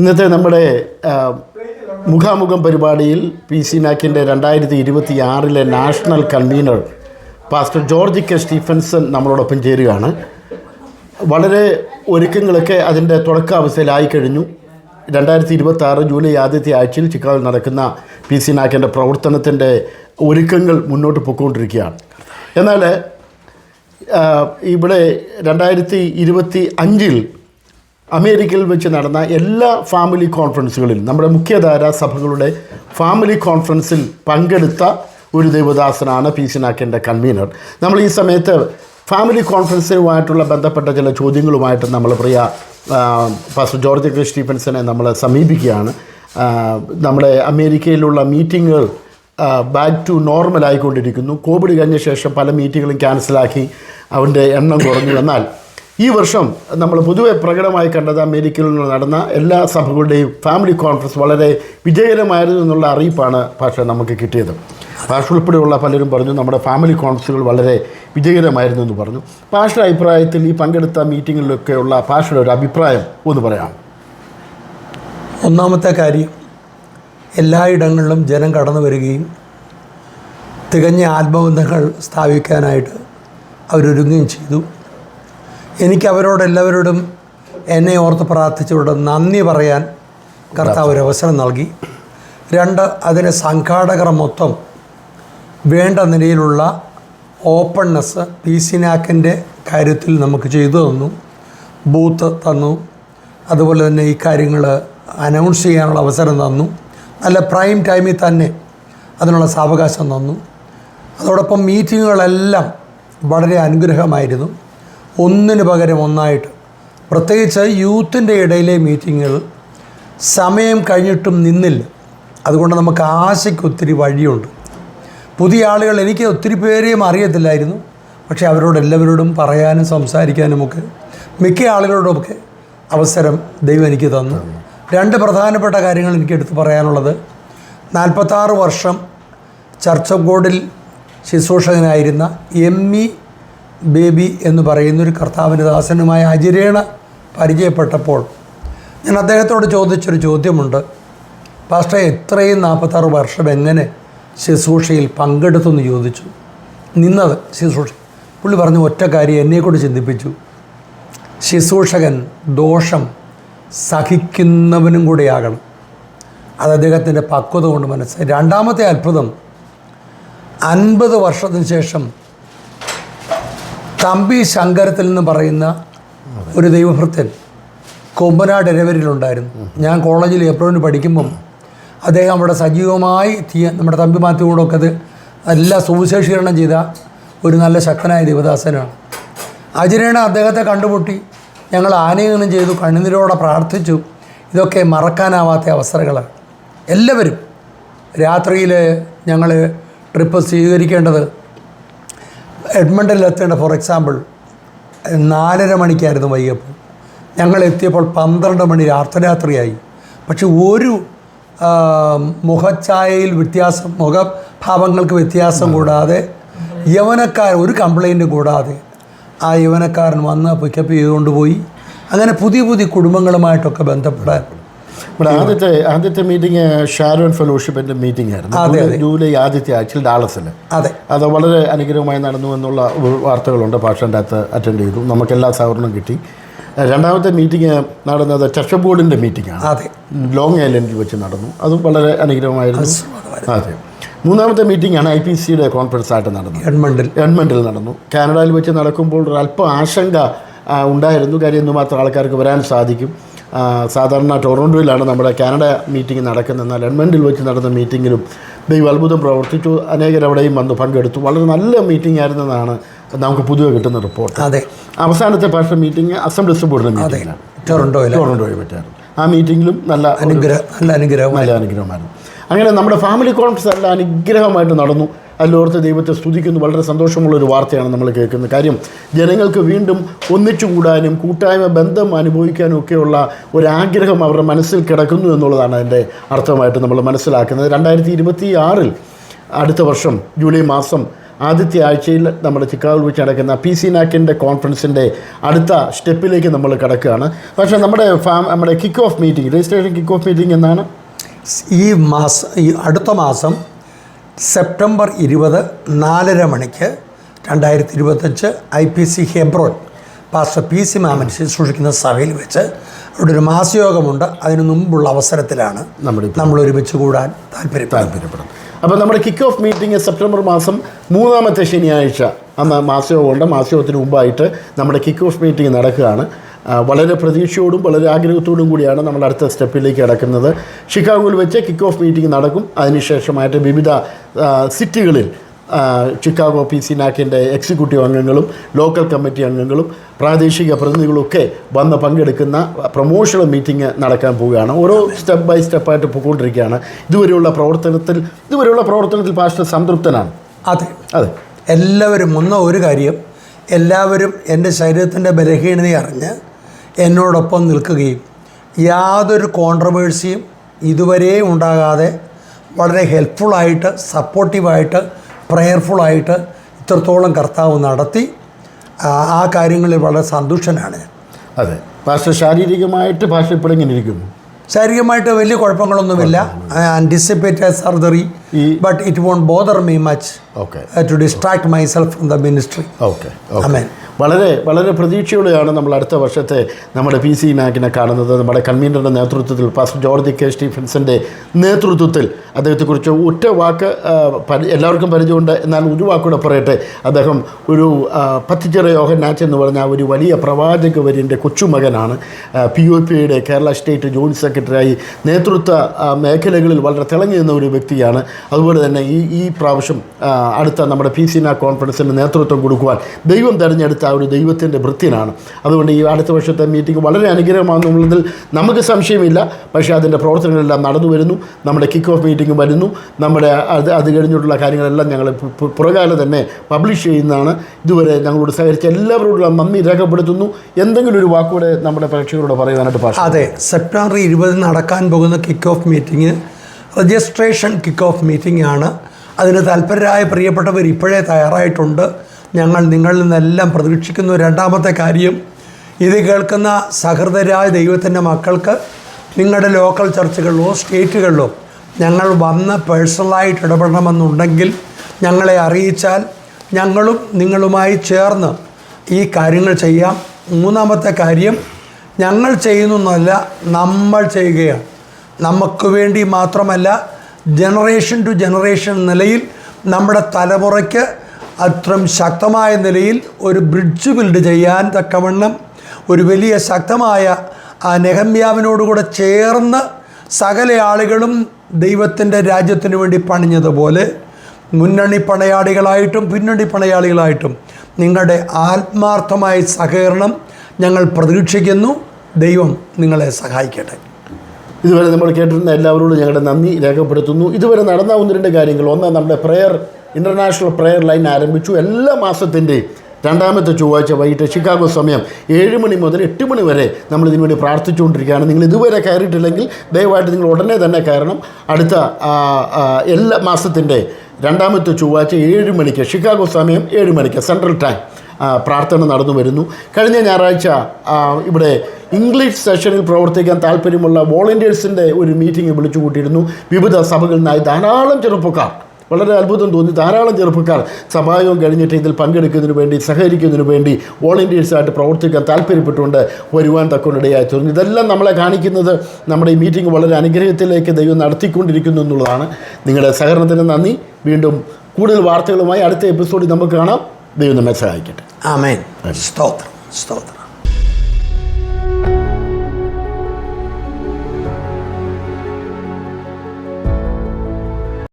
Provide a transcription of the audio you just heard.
ഇന്നത്തെ നമ്മുടെ മുഖാമുഖം പരിപാടിയിൽ പി സി നാക്കിന്റെ രണ്ടായിരത്തി ഇരുപത്തി ആറിലെ national convener pastor George K Stephenson നമ്മളോടൊപ്പം ചേരുകയാണ്. വളരെ ഒരുക്കങ്ങളൊക്കെ അതിന്റെ തുടക്കാവസ്ഥയിലായി കഴിഞ്ഞു. രണ്ടായിരത്തി ഇരുപത്തി ആറ് ജൂലൈ ആദ്യത്തെ ആഴ്ചയിൽ ചിക്കാഗോയിൽ നടക്കുന്ന പി സി നാക്കിന്റെ പ്രവർത്തനത്തിന്റെ ഒരുക്കങ്ങൾ മുന്നോട്ട് പോയിക്കൊണ്ടിരിക്കുകയാണ്. എന്നാൽ ഇവിടെ രണ്ടായിരത്തി ഇരുപത്തി അഞ്ചിൽ അമേരിക്കയിൽ വെച്ച് നടന്ന എല്ലാ ഫാമിലി കോൺഫറൻസുകളിൽ നമ്മുടെ മുഖ്യധാര സഭകളുടെ ഫാമിലി കോൺഫറൻസിൽ പങ്കെടുത്ത ഒരു ദേവദാസനാണ് പി സിനാക്കിന്റെ കൺവീനർ നമ്മൾ ഈ സമയത്ത് ഫാമിലി കോൺഫറൻസുമായിട്ടുള്ള ബന്ധപ്പെട്ട ചില ചോദ്യങ്ങളുമായിട്ട് നമ്മൾ പ്രിയ പാസ്റ്റർ ജോർജ് കെ. സ്റ്റീഫൻസിനെ നമ്മൾ സമീപിക്കുകയാണ്. നമ്മുടെ അമേരിക്കയിലുള്ള മീറ്റിങ്ങുകൾ ബാക്ക് ടു നോർമൽ ആയിക്കൊണ്ടിരിക്കുന്നു. കോവിഡ് കഴിഞ്ഞ ശേഷം പല മീറ്റിങ്ങുകളും ക്യാൻസലാക്കി അവന്റെ എണ്ണം കുറഞ്ഞു. എന്നാൽ ഈ വർഷം നമ്മൾ പൊതുവെ പ്രകടമായി കണ്ടത് അമേരിക്കയിൽ നടന്ന എല്ലാ സഭകളുടെയും ഫാമിലി കോൺഫറൻസ് വളരെ വിജയകരമായിരുന്നു എന്നുള്ള അറിയിപ്പാണ് ഭാഷ നമുക്ക് കിട്ടിയത്. ഭാഷ ഉൾപ്പെടെയുള്ള പലരും പറഞ്ഞു നമ്മുടെ ഫാമിലി കോൺഫറൻസുകൾ വളരെ വിജയകരമായിരുന്നു എന്ന് പറഞ്ഞു. ഭാഷയുടെ അഭിപ്രായത്തിൽ ഈ പങ്കെടുത്ത മീറ്റിങ്ങിലൊക്കെയുള്ള ഭാഷയുടെ ഒരു അഭിപ്രായം ഒന്ന് പറയാം. ഒന്നാമത്തെ കാര്യം എല്ലായിടങ്ങളിലും ജനം കടന്നു വരികയും തികഞ്ഞ ആത്മബന്ധങ്ങൾ സ്ഥാപിക്കാനായിട്ട് അവരൊരുങ്ങുകയും ചെയ്തു. എനിക്ക് അവരോടെല്ലാവരോടും എന്നെ ഓർത്ത് പ്രാർത്ഥിച്ചവരോട് നന്ദി പറയാൻ കർത്താവ് ഒരു അവസരം നൽകി. രണ്ട് അതിന് സംഘാടകർ മൊത്തം വേണ്ട നിലയിലുള്ള ഓപ്പൺനെസ് പി സിനാക്കിന്റെ കാര്യത്തിൽ നമുക്ക് ചെയ്തു തന്നു ബൂത്ത് തന്നു. അതുപോലെ തന്നെ ഈ കാര്യങ്ങൾ അനൗൺസ് ചെയ്യാനുള്ള അവസരം തന്നു. നല്ല പ്രൈം ടൈമിൽ തന്നെ അതിനുള്ള സാവകാശം തന്നു. അതോടൊപ്പം മീറ്റിങ്ങുകളെല്ലാം വളരെ അനുഗ്രഹമായിരുന്നു. ഒന്നിന് പകരം ഒന്നായിട്ട്. പ്രത്യേകിച്ച് യൂത്തിന്റെ ഇടയിലെ മീറ്റിങ്ങുകൾ സമയം കഴിഞ്ഞിട്ടും നിന്നില്ല. അതുകൊണ്ട് നമുക്ക് ആശയ്ക്ക് ഒത്തിരി വഴിയുണ്ട്. പുതിയ ആളുകൾ എനിക്ക് ഒത്തിരി പേരെയും അറിയത്തില്ലായിരുന്നു. പക്ഷേ അവരോട് എല്ലാവരോടും പറയാനും സംസാരിക്കാനുമൊക്കെ മിക്ക ആളുകളോടൊക്കെ അവസരം ദൈവം എനിക്ക് തന്നു. രണ്ട് പ്രധാനപ്പെട്ട കാര്യങ്ങൾ എനിക്ക് എടുത്തു പറയാനുള്ളത്. നാൽപ്പത്താറ് വർഷം ചർച്ച് ഓഫ് ഗോഡിൽ ശുശ്രൂഷകനായിരുന്ന എം ഇ ബേബി എന്ന് പറയുന്നൊരു കർത്താവിന്റെ ദാസനുമായ അജിരേണ പരിചയപ്പെട്ടപ്പോൾ ഞാൻ അദ്ദേഹത്തോട് ചോദിച്ചൊരു ചോദ്യമുണ്ട്. പാസ്റ്റർ എത്രയും നാൽപ്പത്താറ് വർഷം എങ്ങനെ ശുശ്രൂഷയിൽ പങ്കെടുത്തു എന്ന് ചോദിച്ചു. നിന്നത് ശുശ്രൂഷ പുള്ളി പറഞ്ഞു ഒറ്റ കാര്യം എന്നെക്കൊണ്ട് ചിന്തിപ്പിച്ചു. ശുശ്രൂഷകൻ ദോഷം സഹിക്കുന്നവനും കൂടെയാകണം. അത് അദ്ദേഹത്തിന്റെ പക്വത കൊണ്ട് മനസ്സിലായി. രണ്ടാമത്തെ അത്ഭുതം അൻപത് വർഷത്തിന് ശേഷം തമ്പി ശങ്കരത്തിൽ നിന്ന് പറയുന്ന ഒരു ദൈവഭൃത്യൻ കൊമ്പനാട് ഇരവരിലുണ്ടായിരുന്നു. ഞാൻ കോളേജിൽ എപ്പോഴും പഠിക്കുമ്പം അദ്ദേഹം അവിടെ സജീവമായി തീയ നമ്മുടെ തമ്പി മാത്യുകൂടൊക്കെ അത് എല്ലാ സുവിശേഷീകരണം ചെയ്ത ഒരു നല്ല ശക്തനായ ദേവദാസനാണ്. അജിരേണ അദ്ദേഹത്തെ കണ്ടുമുട്ടി ഞങ്ങൾ ആനയനം ചെയ്തു കണ്ണുനീരോടെ പ്രാർത്ഥിച്ചു. ഇതൊക്കെ മറക്കാനാവാത്ത അവസരങ്ങളാണ്. എല്ലാവരും രാത്രിയിൽ ഞങ്ങൾ ട്രിപ്പ് സ്വീകരിക്കേണ്ടത് എഡ്മണ്ടിൽ എത്തേണ്ട ഫോർ എക്സാമ്പിൾ നാലര മണിക്കായിരുന്നു വൈകിയപ്പോൾ. ഞങ്ങൾ എത്തിയപ്പോൾ പന്ത്രണ്ട് മണി അർദ്ധരാത്രിയായി. പക്ഷെ ഒരു മുഖഛായയിൽ വ്യത്യാസം മുഖഭാവങ്ങൾക്ക് വ്യത്യാസം കൂടാതെ യവനക്കാരൻ ഒരു കംപ്ലൈന്റും കൂടാതെ ആ യവനക്കാരൻ വന്ന് പിക്കപ്പ് ചെയ്തുകൊണ്ട് പോയി. അങ്ങനെ പുതിയ പുതിയ കുടുംബങ്ങളുമായിട്ടൊക്കെ ബന്ധപ്പെടാൻ ഇവിടെ ആദ്യത്തെ ആദ്യത്തെ മീറ്റിംഗ് ഷാരോൺ ഫെലോഷിപ്പിന്റെ മീറ്റിംഗ് ആയിരുന്നു. ജൂലൈ- ആദ്യത്തെ ആഴ്ചയിൽ ഡാളസിൽ അതെ. അത് വളരെ അനുഗ്രഹമായി നടന്നു എന്നുള്ള വാർത്തകളുണ്ട് ഭാഷന്റെ അകത്ത് അറ്റൻഡ് ചെയ്തു. നമുക്ക് എല്ലാ സഹകരണവും കിട്ടി രണ്ടാമത്തെ മീറ്റിംഗ് നടന്നത് ചർച്ച ബോർഡിന്റെ മീറ്റിംഗാണ് അതെ. ലോങ് ഐലൻഡിൽ വെച്ച് നടന്നു. അത് വളരെ അനുഗ്രഹമായിരുന്നു. അതെ. മൂന്നാമത്തെ മീറ്റിംഗാണ് ഐ പി സിയുടെ കോൺഫറൻസ് ആയിട്ട് നടന്നത്. എഡ്മണ്ടിൽ. ഗവൺമെന്റിൽ നടന്നു. കാനഡയിൽ വെച്ച് നടക്കുമ്പോൾ ഒരു അല്പം ആശങ്ക ഉണ്ടായിരുന്നു. കാര്യം എന്തുമാത്രം ആൾക്കാർക്ക് വരാൻ സാധിക്കും. സാധാരണ ടൊറോണ്ടോയിലാണ് നമ്മുടെ കാനഡ മീറ്റിംഗ് നടക്കുന്നത്. എന്നാൽ എഡ്മണ്ടിൽ വെച്ച് നടന്ന മീറ്റിങ്ങിലും ദൈവ അത്ഭുതം പ്രവർത്തിച്ചു. അനേകർ അവിടെയും വന്ന് പങ്കെടുത്തു. വളരെ നല്ല മീറ്റിംഗ് ആയിരുന്നതാണ് നമുക്ക് പൊതുവെ കിട്ടുന്ന റിപ്പോർട്ട്. അതെ. അവസാനത്തെ ഭാഷ മീറ്റിംഗ് അസംബ്ലി ബോർഡിന്റെ മീറ്റിംഗാണ് ടൊറന്റോയിൽ ടൊറോണ്ടോയിൽ പറ്റിയായിരുന്നു ആ മീറ്റിങ്ങിലും നല്ല ഒരു അനുഗ്രഹം നല്ല അനുഗ്രഹം നല്ല അനുഗ്രഹമായിരുന്നു. അങ്ങനെ നമ്മുടെ ഫാമിലി കോൺഫറൻസ് എല്ലാം അനുഗ്രഹമായിട്ട് നടന്നു. അതിലോർത്ത് ദൈവത്തെ സ്തുതിക്കുന്നു. വളരെ സന്തോഷമുള്ളൊരു വാർത്തയാണ് നമ്മൾ കേൾക്കുന്നത്. കാര്യം ജനങ്ങൾക്ക് വീണ്ടും ഒന്നിച്ചു കൂടാനും കൂട്ടായ്മ ബന്ധം അനുഭവിക്കാനും ഒക്കെയുള്ള ഒരാഗ്രഹം അവരുടെ മനസ്സിൽ കിടക്കുന്നു എന്നുള്ളതാണ് അതിന്റെ അർത്ഥമായിട്ട് നമ്മൾ മനസ്സിലാക്കുന്നത്. രണ്ടായിരത്തി ഇരുപത്തി ആറിൽ അടുത്ത വർഷം ജൂലൈ മാസം ആദ്യത്തെ ആഴ്ചയിൽ നമ്മുടെ ചിക്കാഗോയിൽ വെച്ച് നടക്കുന്ന പി സി നാക്കിന്റെ കോൺഫറൻസിന്റെ അടുത്ത സ്റ്റെപ്പിലേക്ക് നമ്മൾ കിടക്കുകയാണ്. പക്ഷേ നമ്മുടെ ഫാം നമ്മുടെ kick off meeting registration kick off meeting എന്നാണ്? ഈ മാസം ഈ അടുത്ത മാസം സെപ്റ്റംബർ ഇരുപത് നാലര മണിക്ക് രണ്ടായിരത്തി ഇരുപത്തഞ്ച് I P C Hebron pastor P C Mammen ശുശ്രൂഷിക്കുന്ന സഭയിൽ വെച്ച് അവിടെ ഒരു മാസയോഗമുണ്ട്. അതിനു മുമ്പുള്ള അവസരത്തിലാണ് നമ്മൾ ഒരുമിച്ച് കൂടാൻ താല്പര്യപ്പെടുന്നത്. താല്പര്യപ്പെടും അപ്പോൾ നമ്മുടെ കിക്ക് ഓഫ് മീറ്റിംഗ് സെപ്റ്റംബർ മാസം മൂന്നാമത്തെ ശനിയാഴ്ച. അന്ന് മാസയോഗമുണ്ട്. മാസയോഗത്തിന് മുമ്പായിട്ട് നമ്മുടെ കിക്ക് ഓഫ് മീറ്റിംഗ് നടക്കുകയാണ്. വളരെ പ്രതീക്ഷയോടും വളരെ ആഗ്രഹത്തോടും കൂടിയാണ് നമ്മൾ അടുത്ത സ്റ്റെപ്പിലേക്ക് കിടക്കുന്നത്. ഷിക്കാഗോയിൽ വെച്ച് കിക്ക് ഓഫ് മീറ്റിംഗ് നടക്കും. അതിനുശേഷമായിട്ട് വിവിധ സിറ്റികളിൽ ഷിക്കാഗോ ചിക്കാഗോ പി സി നാക്കിന്റെ എക്സിക്യൂട്ടീവ് അംഗങ്ങളും ലോക്കൽ കമ്മിറ്റി അംഗങ്ങളും പ്രാദേശിക പ്രതിനിധികളൊക്കെ വന്ന് പങ്കെടുക്കുന്ന പ്രൊമോഷണൽ മീറ്റിംഗ് നടക്കാൻ പോവുകയാണ്. ഓരോ സ്റ്റെപ്പ് ബൈ സ്റ്റെപ്പായിട്ട് പോയിക്കൊണ്ടിരിക്കുകയാണ്. ഇതുവരെയുള്ള പ്രവർത്തനത്തിൽ ഇതുവരെയുള്ള പ്രവർത്തനത്തിൽ പാസ്റ്റർ സംതൃപ്തനാണ്. അതെ. അതെ. എല്ലാവരും ഒന്നോ ഒരു കാര്യം എല്ലാവരും എന്റെ ശരീരത്തിന്റെ ബലഹീനത അറിഞ്ഞ് എന്നോടൊപ്പം നിൽക്കുകയും യാതൊരു കോൺട്രവേഴ്സിയും ഇതുവരെ ഉണ്ടാകാതെ വളരെ ഹെൽപ്ഫുള്ളായിട്ട് സപ്പോർട്ടീവായിട്ട് പ്രെയർഫുള്ളായിട്ട് ഇത്രത്തോളം കർത്താവ് നടത്തി ആ കാര്യങ്ങളിൽ വളരെ സന്തുഷ്ടനാണ് ഞാൻ. അതെ. പാസ്റ്റർ ശാരീരികമായിട്ട് ഭാഷ ഇപ്പോൾ എങ്ങനെ ഇരിക്കുന്നു? ശാരീരികമായിട്ട് വലിയ കുഴപ്പങ്ങളൊന്നുമില്ല. Anticipate surgery but it won't bother me much okay to distract myself from the ministry okay Amen. വളരെ വളരെ പ്രതീക്ഷയോടെയാണ് നമ്മൾ അടുത്ത വർഷത്തെ നമ്മുടെ പി സി നാക്കിനെ കാണുന്നത്. നമ്മുടെ കൺവീനറുടെ നേതൃത്വത്തിൽ പാസ്റ്റർ ജോർജ് കെ. സ്റ്റീഫൻസിന്റെ നേതൃത്വത്തിൽ അദ്ദേഹത്തെക്കുറിച്ച് ഒറ്റ വാക്ക് എല്ലാവർക്കും പരിചയമുണ്ട്. എന്നാൽ ഒരു വാക്കൂടെ പറയട്ടെ. അദ്ദേഹം ഒരു പത്തിച്ചിറ യോഹന്നാച്ച് എന്ന് പറഞ്ഞ ഒരു വലിയ പ്രവാചക വര്യന്റെ കൊച്ചുമകനാണ്. പി ഒ പിയുടെ കേരള സ്റ്റേറ്റ് ജോയിന്റ് സെക്രട്ടറിയായി നേതൃത്വ മേഖലകളിൽ വളരെ തിളങ്ങി നിന്ന ഒരു വ്യക്തിയാണ്. അതുപോലെ തന്നെ ഈ ഈ പ്രാവശ്യം അടുത്ത നമ്മുടെ പി സി കോൺഫറൻസിന് നേതൃത്വം കൊടുക്കുവാൻ ദൈവം തിരഞ്ഞെടുത്ത ആ ഒരു ദൈവത്തിന്റെ വൃത്തിനാണ് അതുകൊണ്ട് ഈ അടുത്ത വർഷത്തെ മീറ്റിംഗ് വളരെ അനുഗ്രഹമാണെന്നുള്ളതിൽ നമുക്ക് സംശയമില്ല. പക്ഷേ അതിന്റെ പ്രവർത്തനങ്ങളെല്ലാം നടന്നു വരുന്നു. നമ്മുടെ കിക്ക് ഓഫ് മീറ്റിംഗ് വരുന്നു. നമ്മുടെ അത് അത് കഴിഞ്ഞിട്ടുള്ള കാര്യങ്ങളെല്ലാം ഞങ്ങൾ പു- പു- തന്നെ പബ്ലിഷ് ചെയ്യുന്നതാണ്. ഇതുവരെ ഞങ്ങളോട് സഹകരിച്ച എല്ലാവരോടുള്ള നന്ദി രേഖപ്പെടുത്തുന്നു. എന്തെങ്കിലും ഒരു വാക്കുകൂടെ നമ്മുടെ പ്രേക്ഷകരോട് പറയുവാനായിട്ട് പാഷ അതെ സെപ്റ്റംബർ ഇരുപതിന് നടക്കാൻ പോകുന്ന kick off meeting registration kick off meeting ആണ്. അതിന് താല്പര്യരായ പ്രിയപ്പെട്ടവർ ഇപ്പോഴേ തയ്യാറായിട്ടുണ്ട്. ഞങ്ങൾ നിങ്ങളിൽ നിന്നെല്ലാം പ്രതീക്ഷിക്കുന്നു. രണ്ടാമത്തെ കാര്യം ഇത് കേൾക്കുന്ന സഹൃദരായ ദൈവത്തിന്റെ മക്കൾക്ക് നിങ്ങളുടെ ലോക്കൽ ചർച്ചുകളിലോ സ്റ്റേറ്റുകളിലോ ഞങ്ങൾ വന്ന് പേഴ്സണലായിട്ട് ഇടപെടണമെന്നുണ്ടെങ്കിൽ ഞങ്ങളെ അറിയിച്ചാൽ ഞങ്ങളും നിങ്ങളുമായി ചേർന്ന് ഈ കാര്യങ്ങൾ ചെയ്യാം. മൂന്നാമത്തെ കാര്യം ഞങ്ങൾ ചെയ്യുന്നൊന്നല്ല നമ്മൾ ചെയ്യുകയാണ്. നമുക്ക് വേണ്ടി മാത്രമല്ല ജനറേഷൻ ടു ജനറേഷൻ നിലയിൽ നമ്മുടെ തലമുറയ്ക്ക് അത്രയും ശക്തമായ നിലയിൽ ഒരു ബ്രിഡ്ജ് ബിൽഡ് ചെയ്യാൻ തക്കവണ്ണം ഒരു വലിയ ശക്തമായ ആ നെഹമ്യാവിനോടുകൂടെ ചേർന്ന് സകല ആളുകളും ദൈവത്തിന്റെ രാജ്യത്തിന് വേണ്ടി പണിഞ്ഞതുപോലെ മുന്നണി പണയാളികളായിട്ടും പിന്നണി പണയാളികളായിട്ടും നിങ്ങളുടെ ആത്മാർത്ഥമായ സഹകരണം ഞങ്ങൾ പ്രതീക്ഷിക്കുന്നു. ദൈവം നിങ്ങളെ സഹായിക്കട്ടെ. ഇതുവരെ നമ്മൾ കേട്ടിരുന്ന എല്ലാവരോടും ഞങ്ങളുടെ നന്ദി രേഖപ്പെടുത്തുന്നു. ഇതുവരെ നടന്ന ഒന്ന് രണ്ട് കാര്യങ്ങൾ. ഒന്ന് നമ്മുടെ പ്രെയർ ഇന്റർനാഷണൽ പ്രെയർ ലൈൻ ആരംഭിച്ചു. എല്ലാ മാസത്തിന്റെയും രണ്ടാമത്തെ ചൊവ്വാഴ്ച വൈകിട്ട് ഷിക്കാഗോ സമയം ഏഴ് മണി മുതൽ എട്ട് മണി വരെ നമ്മൾ ഇതിനു വേണ്ടി പ്രാർത്ഥിച്ചുകൊണ്ടിരിക്കുകയാണ്. നിങ്ങൾ ഇതുവരെ കയറിയിട്ടില്ലെങ്കിൽ ദയവായിട്ട് നിങ്ങൾ ഉടനെ തന്നെ കയറണം. അടുത്ത എല്ലാ മാസത്തിന്റെ രണ്ടാമത്തെ ചൊവ്വാഴ്ച ഏഴ് മണിക്ക് ഷിക്കാഗോ സമയം ഏഴ് മണിക്ക് സെൻട്രൽ ടൈം പ്രാർത്ഥന നടന്നു വരുന്നു. കഴിഞ്ഞ ഞായറാഴ്ച ഇവിടെ ഇംഗ്ലീഷ് സെഷനിൽ പ്രവർത്തിക്കാൻ താല്പര്യമുള്ള വോളണ്ടിയേഴ്സിന്റെ ഒരു മീറ്റിംഗ് വിളിച്ചു കൂട്ടിയിരുന്നു വിവിധ സഭകളിൽ നിന്നായി ധാരാളം ചെറുപ്പക്കാർ വളരെ അത്ഭുതം തോന്നി. ധാരാളം ചെറുപ്പക്കാർ സഭായോഗം കഴിഞ്ഞിട്ട് ഇതിൽ പങ്കെടുക്കുന്നതിന് വേണ്ടി സഹകരിക്കുന്നതിന് വേണ്ടി വോളണ്ടിയേഴ്സായിട്ട് പ്രവർത്തിക്കാൻ താല്പര്യപ്പെട്ടുകൊണ്ട് വരുവാൻ തക്കൊണ്ടിടയായി തീർന്നു. ഇതെല്ലാം നമ്മളെ കാണിക്കുന്നത് നമ്മുടെ ഈ മീറ്റിംഗ് വളരെ അനുഗ്രഹത്തിലേക്ക് ദൈവം നടത്തിക്കൊണ്ടിരിക്കുന്നു എന്നുള്ളതാണ്. നിങ്ങളുടെ സഹകരണത്തിന് നന്ദി. വീണ്ടും കൂടുതൽ വാർത്തകളുമായി അടുത്ത എപ്പിസോഡിൽ നമുക്ക് കാണാം. ദൈവം നമ്മെ സഹായിക്കട്ടെ. ആമേൻ. സ്തോത്രം. സ്തോത്രം.